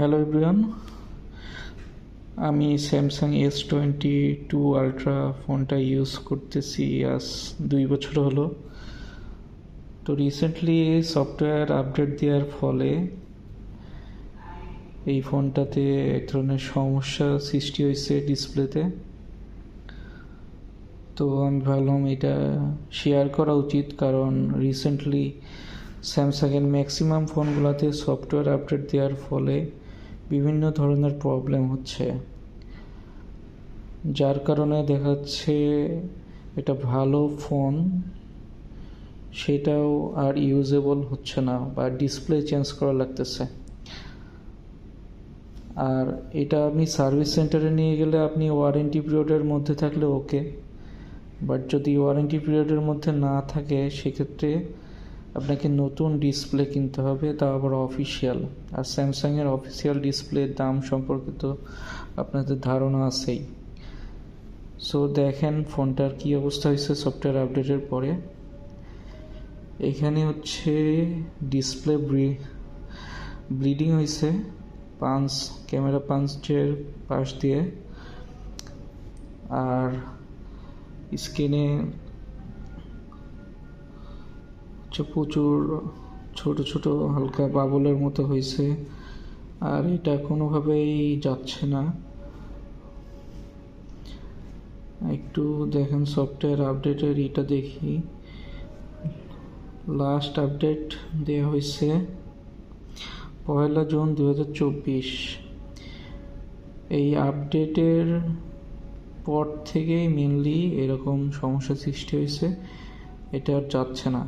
Hello everyone আমি Samsung S twenty two ultra ফোনটা use করতেছি আজ দুই বছর হলো। তো রিসেন্টলি সফটওয়্যার আপডেট দেওয়ার ফলে এই ফোনটাতে এক ধরনের সমস্যা সৃষ্টি হয়েছে ডিসপ্লেতে তো আমি ভাবলাম এটা শেয়ার করা উচিত, কারণ রিসেন্টলি স্যামসাংয়ের ম্যাক্সিমাম ফোনগুলোতে সফটওয়্যার আপডেট দেওয়ার ফলে বিভিন্ন ধরনের প্রবলেম হচ্ছে। যার কারণে দেখাচ্ছে এটা ভালো ফোন সেটাও আর ইউজেবল হচ্ছে না বা ডিসপ্লে চেঞ্জ করা লাগতেছে। আর এটা আপনি সার্ভিস সেন্টারে নিয়ে গেলে আপনি ওয়ারেন্টি পিরিয়ডের মধ্যে থাকলে ওকে বাট যদি ওয়ারেন্টি পিরিয়ডের মধ্যে না থাকে, সেক্ষেত্রে আপনাকে নতুন ডিসপ্লে কিনতে হবে তা আবার অফিসিয়াল আর স্যামসাংয়ের অফিসিয়াল ডিসপ্লের দাম সম্পর্কে তো আপনাদের ধারণা আছেই। সো দেখেন ফোনটার কী অবস্থা হয়েছে সফটওয়্যার আপডেটের পরে। এখানে হচ্ছে ডিসপ্লে ব্লিডিং হয়েছে পাঞ্চ ক্যামেরা পাঞ্চের পাশ দিয়ে। আর স্ক্রিনে হচ্ছে প্রচুর ছোট ছোট হালকা বাবলের মতো হয়েছে, আর এটা কোনোভাবেই যাচ্ছে না। একটু দেখেন সফটওয়্যার আপডেটের এটা দেখি। লাস্ট আপডেট দেওয়া হয়েছে পয়লা জুন দু হাজার চব্বিশ। এই আপডেটের পর থেকেই মেনলি এরকম সমস্যা সৃষ্টি হয়েছে, এটা আর যাচ্ছে না।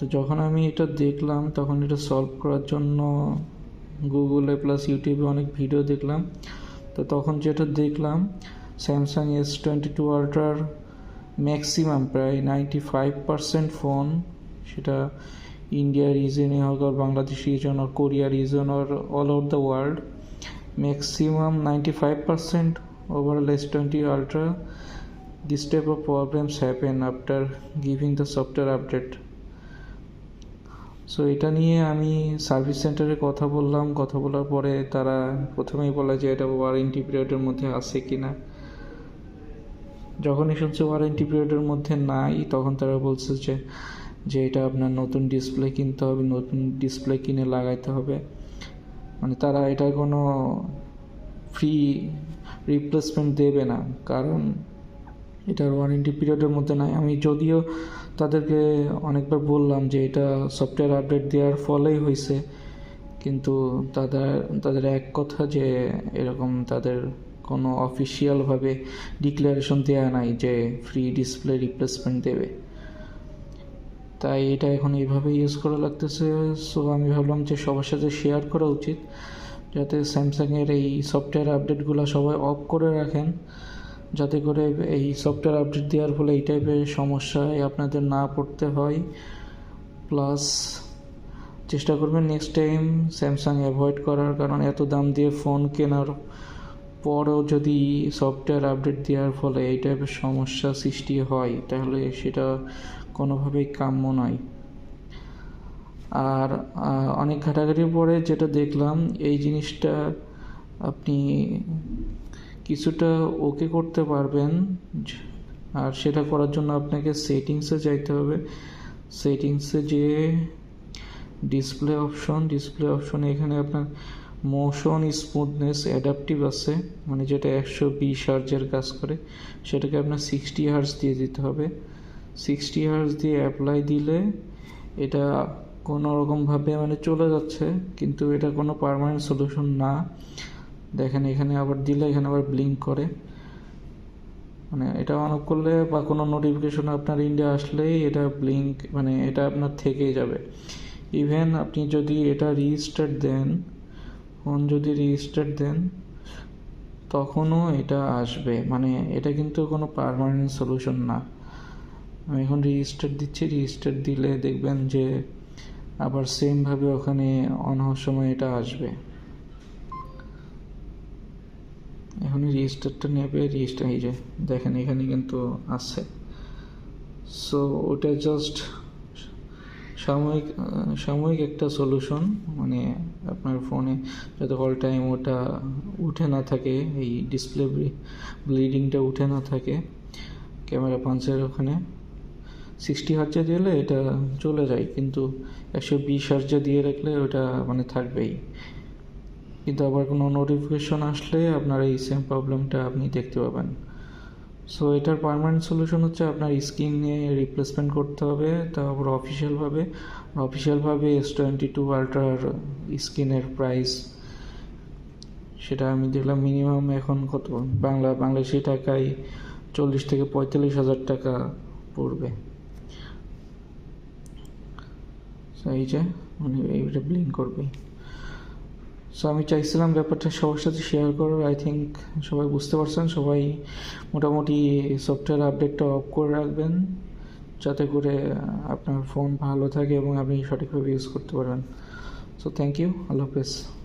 তো যখন আমি এটা দেখলাম, তখন এটা সলভ করার জন্য গুগলে প্লাস ইউটিউবে অনেক ভিডিও দেখলাম। তো তখন যেটা দেখলাম স্যামসাং এস টোয়েন্টি টু আল্ট্রার ম্যাক্সিমাম প্রায় নাইনটি ফাইভ পারসেন্ট ফোন সেটা ইন্ডিয়া রিজনে হোক আর বাংলাদেশ রিজন আর Korea reason R all over the world maximum ninety five percent overall S20 Ultra. This type of problems happen after giving the software update. So এটা নিয়ে আমি service সেন্টারে কথা বললাম। কথা বলার পরে তারা প্রথমেই বলে যে, এটা ওয়ারেন্টি পিরিয়ডের মধ্যে আছে কি না যখনই শুনছে ওয়ারেন্টি পিরিয়ডের মধ্যে নাই, তখন তারা বলছে যে যে এটা আপনার নতুন ডিসপ্লে কিনতে হবে, নতুন ডিসপ্লে কিনে লাগাইতে হবে। মানে তারা এটা কোনো ফ্রি রিপ্লেসমেন্ট দেবে না। কারণ এটার ওয়ারেন্টি পিরিয়ডের মধ্যে নাই। আমি যদিও তাদেরকে অনেকবার বললাম যে এটা সফটওয়্যার আপডেট দেওয়ার ফলেই হয়েছে কিন্তু তাদের তাদের এক কথা যে এরকম তাদের কোনো অফিসিয়ালভাবে ডিক্লারেশন দেওয়া নাই যে ফ্রি ডিসপ্লে রিপ্লেসমেন্ট দেবে। তাই এটা এখন এইভাবে ইউজ করা লাগতেছে। সো আমি ভাবলাম যে সবার সাথে শেয়ার করা উচিত। যাতে স্যামসাংয়ের এই সফটওয়্যার আপডেটগুলো সবাই অফ করে রাখেন। যাতে করে এই সফটওয়্যার আপডেট দেওয়ার ফলে এই টাইপের সমস্যায় আপনাদের না পড়তে হয়। প্লাস চেষ্টা করবেন নেক্সট টাইম স্যামসাং অ্যাভয়েড করার, কারণ এত দাম দিয়ে ফোন কেনার পরেও যদি সফটওয়্যার আপডেট দেওয়ার ফলে এই টাইপের সমস্যা সৃষ্টি হয়, তাহলে সেটা কোনোভাবেই কাম্য নয়। আর অনেক ঘাটাঘাটির পরে যেটা দেখলাম, এই জিনিসটা আপনি কিছুটা ওকে করতে পারবেন। আর সেটা করার জন্য আপনাকে সেটিংসে যাইতে হবে। সেটিংসে যে ডিসপ্লে অপশন ডিসপ্লে অপশনে এখানে আপনার মোশন স্মুথনেস অ্যাডাপটিভ আছে মানে যেটা একশো বিশ হার্জের কাজ করে, সেটাকে আপনার সিক্সটি হার্জ দিয়ে দিতে হবে। সিক্সটি হার্জ দিয়ে অ্যাপ্লাই দিলে এটা কোনো রকমভাবে মানে চলে যাচ্ছে, কিন্তু এটা কোনো পারমানেন্ট সলিউশন না। দেখেন এখানে আবার দিলে এখানে আবার ব্লিঙ্ক করে। মানে এটা অন অফ করলে বা কোনো নোটিফিকেশন আপনার ইন্ডিয়া আসলেই এটা ব্লিঙ্ক মানে এটা আপনার থেকেই যাবে। ইভেন আপনি যদি এটা রিস্টার্ট দেন ফোন যদি রিস্টার্ট দেন, তখনও এটা আসবে। মানে এটা কিন্তু কোনো পারমানেন্ট সলিউশন না। আমি এখন রেজিস্টার দিচ্ছি রেজিস্টার দিলে দেখবেন যে আবার সেমভাবে ওখানে অন হওয়ার সময় এটা আসবে। এখন রেজিস্টারটা নেবে রেজিস্টার এই যে দেখেন এখানে কিন্তু আছে। সো ওটা জাস্ট সাময়িক সাময়িক একটা সলিউশন মানে আপনার ফোনে যাতে অল টাইম ওটা উঠে না থাকে, এই ডিসপ্লে ব্লিডিংটা উঠে না থাকে ক্যামেরা পাঞ্চের ওখানে। সিক্সটি হার্জে দিলে এটা চলে যায়, কিন্তু একশো বিশ হার্জে দিয়ে রাখলে ওটা মানে থাকবেই। কিন্তু আবার কোনো নোটিফিকেশন আসলে আপনার এই সেম প্রবলেমটা আপনি দেখতে পাবেন। সো এটার পারমানেন্ট সলিউশন হচ্ছে আপনার স্ক্রিনে রিপ্লেসমেন্ট করতে হবে, তারপর অফিসিয়ালভাবে অফিসিয়ালভাবে এস টোয়েন্টি টু আলট্রার স্ক্রিনের প্রাইস সেটা আমি দেখলাম মিনিমাম এখন কত? বাংলা, বাংলাদেশি টাকায় চল্লিশ থেকে পঁয়তাল্লিশ হাজার টাকা পড়বে। এই যে মানে এইটা ব্লিং করবে। সো আমি চাইছিলাম ব্যাপারটা সবার সাথে শেয়ার করার। আই থিঙ্ক সবাই বুঝতে পারছেন, সবাই মোটামুটি সফটওয়্যার আপডেটটা অফ করে রাখবেন, যাতে করে আপনার ফোন ভালো থাকে এবং আপনি সঠিকভাবে ইউজ করতে পারবেন। সো থ্যাংক ইউ আল্লাহ হাফেজ।